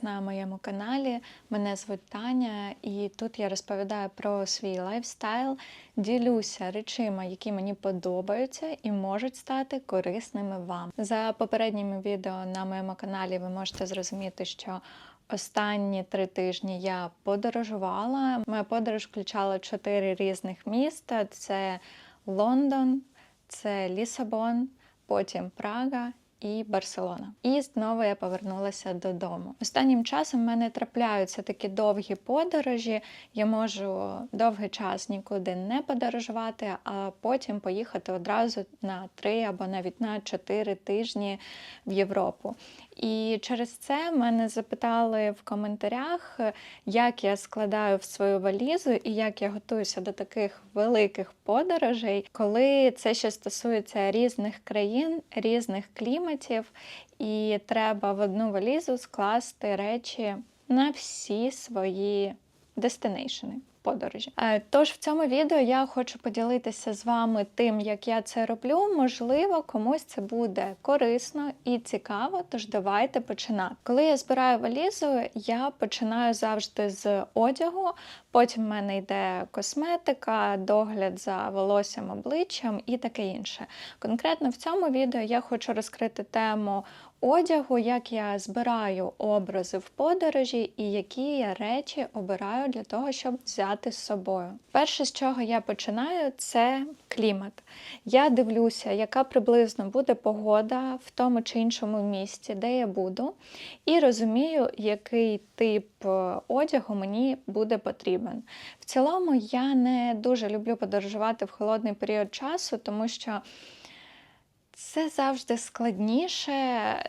вас на моєму каналі. Мене звуть Таня, і тут я розповідаю про свій лайфстайл, ділюся речима, які мені подобаються і можуть стати корисними вам. За попередніми відео на моєму каналі ви можете зрозуміти, що Останні три тижні я подорожувала. Моя подорож включала чотири різних міста: це Лондон, це Лісабон, потім Прага і Барселона. І знову я повернулася додому. Останнім часом в мене трапляються такі довгі подорожі. Я можу довгий час нікуди не подорожувати, а потім поїхати одразу на три або навіть на чотири тижні в Європу. І через це мене запитали в коментарях, як я складаю в свою валізу і як я готуюся до таких великих подорожей, коли це ще стосується різних країн, різних кліматів, і треба в одну валізу скласти речі на всі свої дестинейшени подорожі. Е, Тож в цьому відео я хочу поділитися з вами тим, як я це роблю. Можливо, комусь це буде корисно і цікаво. Тож давайте починати. Коли я збираю валізу, я починаю завжди з одягу. Потім в мене йде косметика, догляд за волоссям, обличчям і таке інше. Конкретно в цьому відео я хочу розкрити тему одягу, як я збираю образи в подорожі і які я речі обираю для того, щоб взяти з собою. Перше, з чого я починаю, це клімат. Я дивлюся, яка приблизно буде погода в тому чи іншому місці, де я буду, і розумію, який тип е, одягу мені буде потрібен. В цілому я не дуже люблю подорожувати в холодний період часу, тому що це завжди складніше.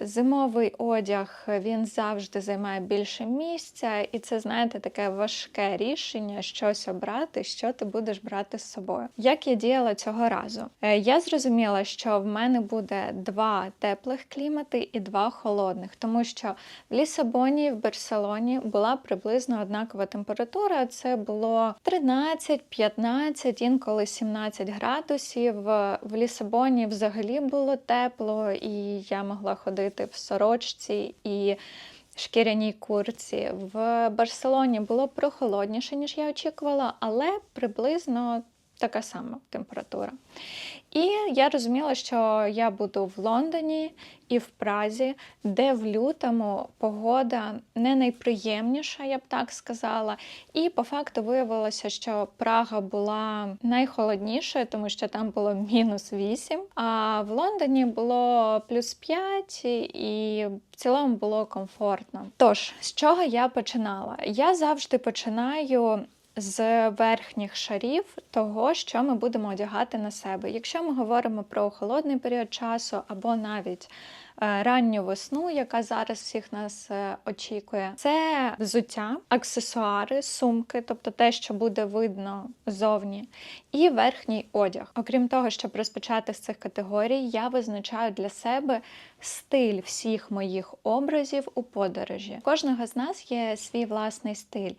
Зимовий одяг він завжди займає більше місця, і це, знаєте, таке важке рішення щось обрати, що ти будеш брати з собою. Як я діяла цього разу? Е, я зрозуміла, що в мене буде два теплих клімати і два холодних, тому що в Лісабоні в Барселоні була приблизно однакова температура. Це було 13-15, інколи 17 градусів. В Лісабоні взагалі було було тепло, і я могла ходити в сорочці і шкіряній курці. В Барселоні було прохолодніше, ніж я очікувала, але приблизно така сама температура. І я розуміла, що я буду в Лондоні і в Празі, де в лютому погода не найприємніша, я б так сказала. І по факту виявилося, що Прага була найхолоднішою, тому що там було мінус 8, а в Лондоні було плюс 5, і в цілому було комфортно. Тож, з чого я починала? Я завжди починаю з верхніх шарів того, що ми будемо одягати на себе. Якщо ми говоримо про холодний період часу або навіть Е, ранню весну, яка зараз всіх нас е, очікує. Це взуття, аксесуари, сумки, тобто те, що буде видно зовні, і верхній одяг. Окрім того, щоб розпочати з цих категорій, я визначаю для себе стиль всіх моїх образів у подорожі. Кожного з нас є свій власний стиль,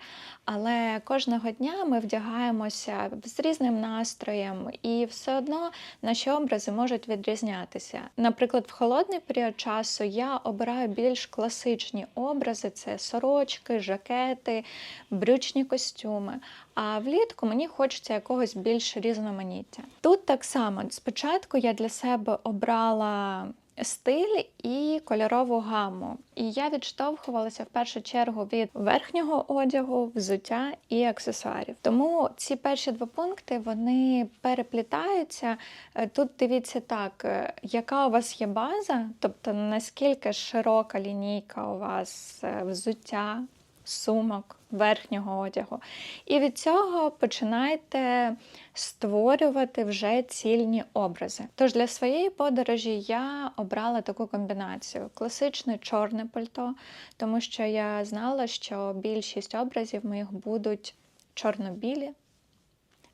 але кожного дня ми вдягаємося з різним настроєм, і все одно наші образи можуть відрізнятися. Наприклад, в холодний період часу я обираю більш класичні образи: це сорочки, жакети, брючні костюми. А влітку мені хочеться якогось більш різноманіття. Тут так само спочатку я для себе обрала стиль і кольорову гаму. І я відштовхувалася в першу чергу від верхнього одягу, взуття і аксесуарів. Тому ці перші два пункти вони переплітаються. Е, тут дивіться так, е, яка у вас є база, тобто наскільки широка лінійка у вас е, взуття, сумок, верхнього одягу. І від цього починайте створювати вже цільні образи. Тож для своєї подорожі я обрала таку комбінацію: класичне чорне пальто, тому що я знала, що більшість образів моїх будуть чорно-білі,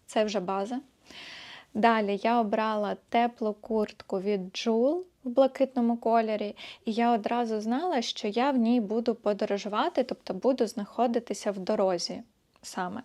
це вже база. Далі я обрала теплу куртку від Джул в блакитному кольорі, і я одразу знала, що я в ній буду подорожувати, тобто буду знаходитися в дорозі саме.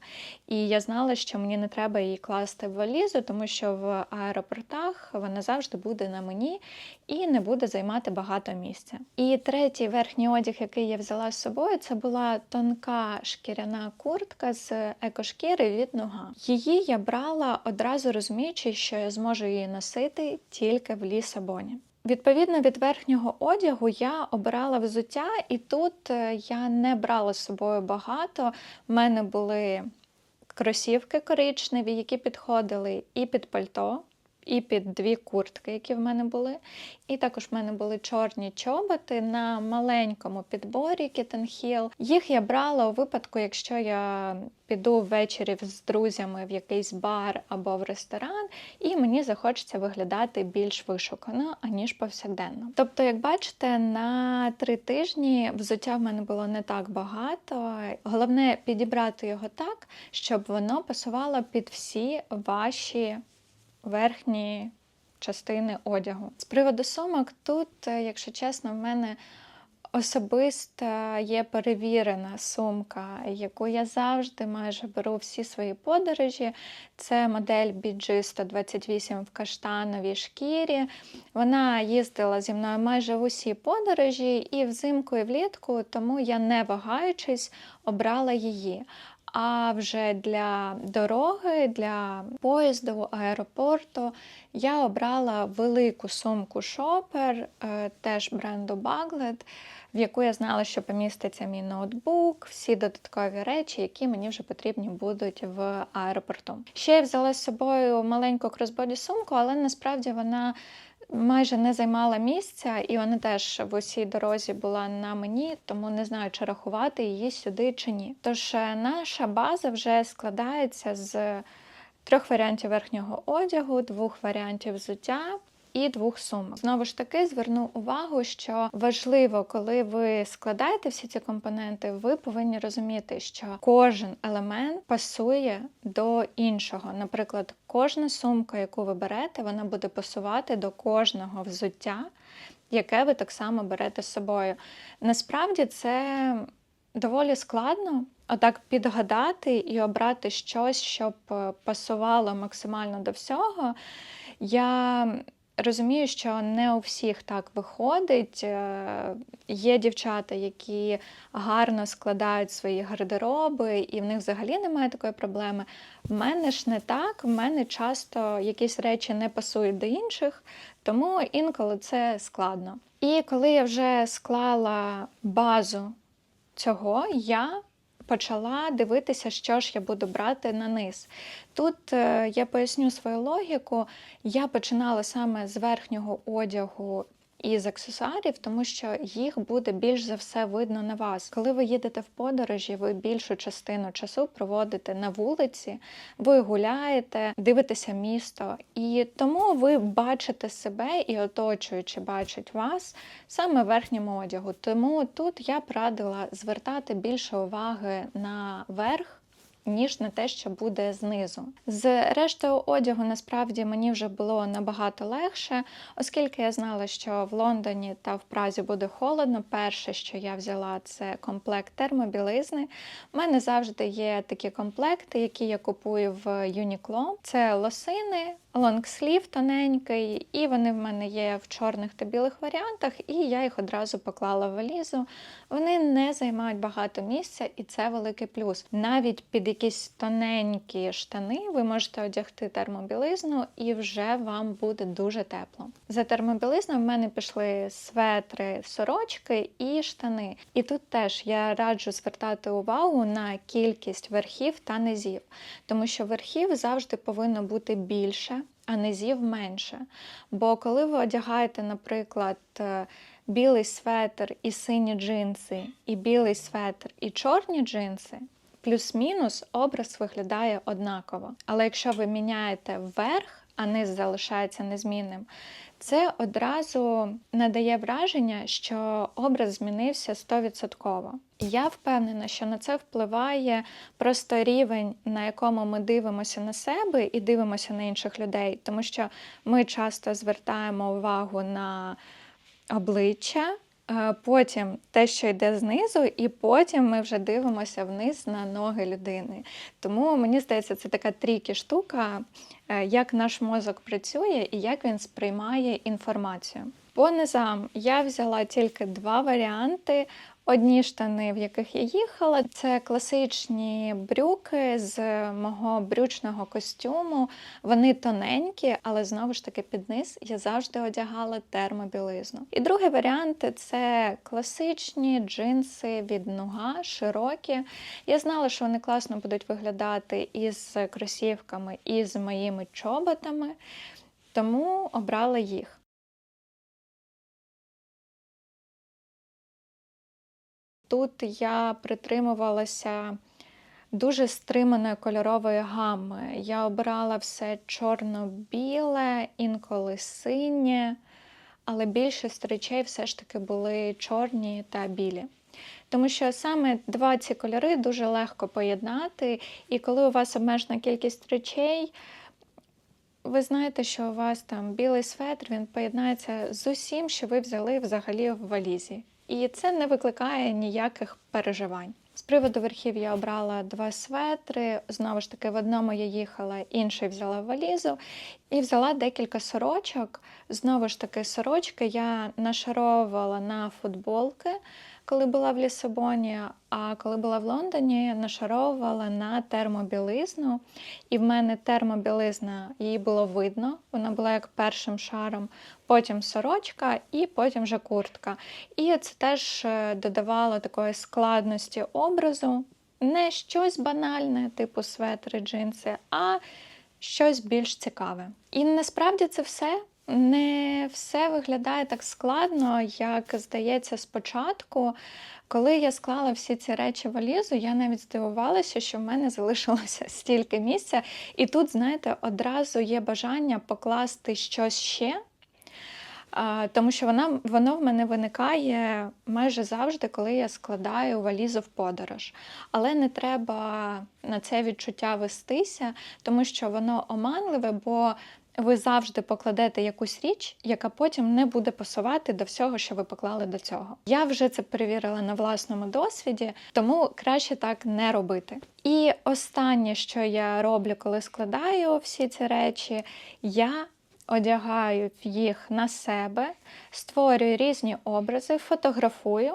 І я знала, що мені не треба її класти в валізу, тому що в аеропортах вона завжди буде на мені і не буде займати багато місця. І третій верхній одяг, який я взяла з собою, це була тонка шкіряна куртка з екошкіри від нога. Її я брала одразу розуміючи, що я зможу її носити тільки в Лісабоні. Відповідно від верхнього одягу я обирала взуття, і тут е, я не брала з собою багато. У мене були кросівки коричневі, які підходили і під пальто, і під дві куртки, які в мене були. І також в мене були чорні чоботи на маленькому підборі Kitten Hill. Їх я брала у випадку, якщо я піду ввечері з друзями в якийсь бар або в ресторан, і мені захочеться виглядати більш вишукано, аніж повсякденно. Тобто, як бачите, на три тижні взуття в мене було не так багато. Головне підібрати його так, щоб воно пасувало під всі ваші верхні частини одягу. З приводу сумок, тут, е, якщо чесно, в мене особиста є перевірена сумка, яку я завжди майже беру всі свої подорожі. Це модель BG 128 в каштановій шкірі. Вона їздила зі мною майже в усі подорожі, і взимку, і влітку, тому я, не вагаючись, обрала її. А вже для дороги, для поїзду, аеропорту я обрала велику сумку шопер, теж бренду Baglet, в яку я знала, що поміститься мій ноутбук, всі додаткові речі, які мені вже потрібні будуть в аеропорту. Ще я взяла з собою маленьку кросбоді сумку, але насправді вона майже не займала місця, і вона теж в усій дорозі була на мені, тому не знаю, чи рахувати її сюди чи ні. Тож е, наша база вже складається з трьох варіантів верхнього одягу, двох варіантів взуття. І двох сумок. Знову ж таки, зверну увагу, що важливо, коли ви складаєте всі ці компоненти, ви повинні розуміти, що кожен елемент пасує до іншого. Наприклад, кожна сумка, яку ви берете, вона буде пасувати до кожного взуття, яке ви так само берете з собою. Насправді це доволі складно. Отак підгадати і обрати щось, щоб пасувало максимально до всього. Я Розумію, що не у всіх так виходить. Е, є дівчата, які гарно складають свої гардероби, і в них взагалі немає такої проблеми. В мене ж не так, в мене часто якісь речі не пасують до інших, тому інколи це складно. І коли я вже склала базу цього, я почала дивитися, що ж я буду брати на низ. Тут е, я поясню свою логіку. Я починала саме з верхнього одягу із аксесуарів, тому що їх буде більш за все видно на вас. Коли ви їдете в подорожі, ви більшу частину часу проводите на вулиці, ви гуляєте, дивитеся місто, і тому ви бачите себе і оточуючи бачать вас саме в верхньому одягу. Тому тут я б радила звертати більше уваги на верх ніж на те, що буде знизу. З рештою одягу насправді мені вже було набагато легше, оскільки я знала, що в Лондоні та в Празі буде холодно. Перше, що я взяла, це комплект термобілизни. У мене завжди є такі комплекти, які я купую в Uniqlo. Це лосини, лонгслів тоненький, і вони в мене є в чорних та білих варіантах, і я їх одразу поклала в валізу. Вони не займають багато місця, і це великий плюс. Навіть під якісь тоненькі штани ви можете одягти термобілизну, і вже вам буде дуже тепло. За термобілизну в мене пішли светри, сорочки і штани. І тут теж я раджу звертати увагу на кількість верхів та низів, тому що верхів завжди повинно бути більше а низів менше. Бо коли ви одягаєте, наприклад, е, білий светр і сині джинси, і білий светр і чорні джинси, плюс-мінус образ виглядає однаково. Але якщо ви міняєте вверх, а низ залишається незмінним, це одразу надає враження, що образ змінився 100%. Я впевнена, що на це впливає просто рівень, на якому ми дивимося на себе і дивимося на інших людей, тому що ми часто звертаємо увагу на обличчя Потім те, що йде знизу, і потім ми вже дивимося вниз на ноги людини. Тому мені здається, це така трікі штука, е, як наш мозок працює і як він сприймає інформацію. По низам я взяла тільки два варіанти. Одні штани, в яких я їхала, це класичні брюки з мого брючного костюму. Вони тоненькі, але знову ж таки під низ я завжди одягала термобілизну. І другий варіант це класичні джинси від нуга, широкі. Я знала, що вони класно будуть виглядати із кросівками, і з моїми чоботами, тому обрала їх. Тут я притримувалася дуже стриманої кольорової гами. Я обирала все чорно-біле, інколи синє, але більшість речей все ж таки були чорні та білі. Тому що саме два ці кольори дуже легко поєднати, і коли у вас обмежена кількість речей, ви знаєте, що у вас там білий светр, він поєднається з усім, що ви взяли взагалі в валізі. І це не викликає ніяких переживань. З приводу верхів я обрала два светри. Знову ж таки, в одному я їхала, інший взяла в валізу. І взяла декілька сорочок. Знову ж таки, сорочки я нашаровувала на футболки, коли була в Лісабоні. А коли була в Лондоні, нашаровувала на термобілизну. І в мене термобілизна її було видно. Вона була як першим шаром, потім сорочка і потім вже куртка. І це теж е, додавало такої складності образу. Не щось банальне, типу светри, джинси, а щось більш цікаве. І насправді це все. Не все виглядає так складно, як здається спочатку. Коли я склала всі ці речі валізу, я навіть здивувалася, що в мене залишилося стільки місця. І тут, знаєте, одразу є бажання покласти щось ще. Тому що вона, воно в мене виникає майже завжди, коли я складаю валізу в подорож. Але не треба на це відчуття вестися, тому що воно оманливе, бо ви завжди покладете якусь річ, яка потім не буде пасувати до всього, що ви поклали до цього. Я вже це перевірила на власному досвіді, тому краще так не робити. І останнє, що я роблю, коли складаю всі ці речі, я одягаю їх на себе, створюю різні образи, фотографую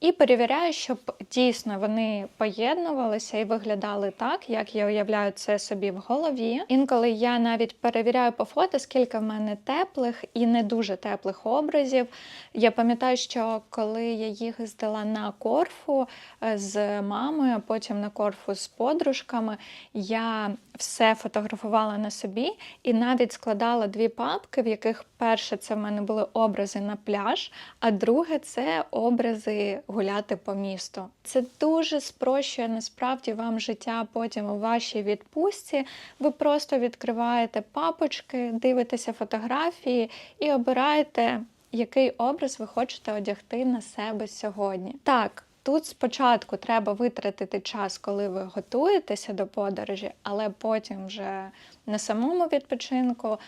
і перевіряю, щоб дійсно вони поєднувалися і виглядали так, як я уявляю це собі в голові. Інколи я навіть перевіряю по фото, скільки в мене теплих і не дуже теплих образів. Я пам'ятаю, що коли я їх здала на корфу е, з мамою, а потім на корфу з подружками, я все фотографувала на собі і навіть складала дві папки, в яких перше це в мене були образи на пляж, а друге це образи гуляти по місту. Це дуже спрощує насправді вам життя потім у вашій відпустці. Ви просто відкриваєте папочки, дивитеся фотографії і обираєте, який образ ви хочете одягти на себе сьогодні. Так. Тут спочатку треба витратити час, коли ви готуєтеся до подорожі, але потім вже на самому відпочинку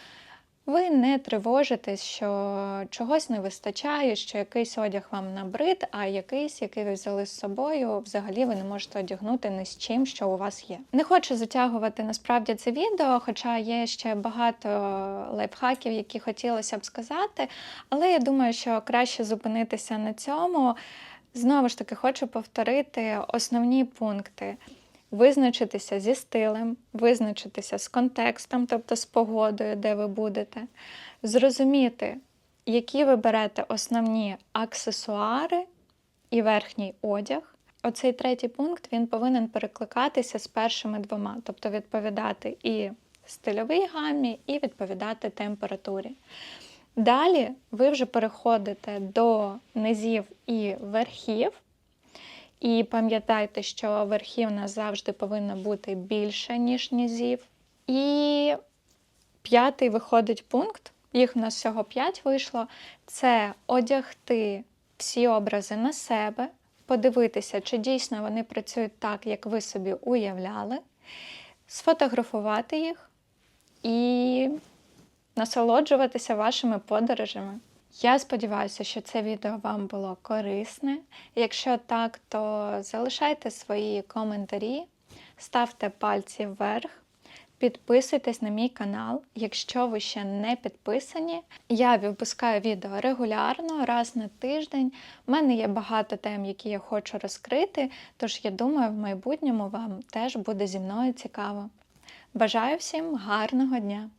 ви не тривожитесь, що чогось не вистачає, що якийсь одяг вам набрид, а якийсь, який ви взяли з собою, взагалі ви не можете одягнути ні з чим, що у вас є. Не хочу затягувати насправді це відео, хоча є ще багато лайфхаків, які хотілося б сказати, але я думаю, що краще зупинитися на цьому. Знову ж таки, хочу повторити основні пункти. Визначитися зі стилем, визначитися з контекстом, тобто з погодою, де ви будете, зрозуміти, які ви берете основні аксесуари і верхній одяг. Оцей третій пункт він повинен перекликатися з першими двома, тобто відповідати і стильовій гамі, і відповідати температурі. Далі ви вже переходите до низів і верхів. І пам'ятайте, що верхів у нас завжди повинно бути більше, ніж низів. І п'ятий виходить пункт, їх у нас всього п'ять вийшло. Це одягти всі образи на себе, подивитися, чи дійсно вони працюють так, як ви собі уявляли, сфотографувати їх і насолоджуватися вашими подорожами. Я сподіваюся, що це відео вам було корисне. Якщо так, то залишайте свої коментарі, ставте пальці вверх. Підписуйтесь на мій канал, якщо ви ще не підписані. Я випускаю відео регулярно, раз на тиждень. У мене є багато тем, які я хочу розкрити, тож я думаю, в майбутньому вам теж буде зі мною цікаво. Бажаю всім гарного дня!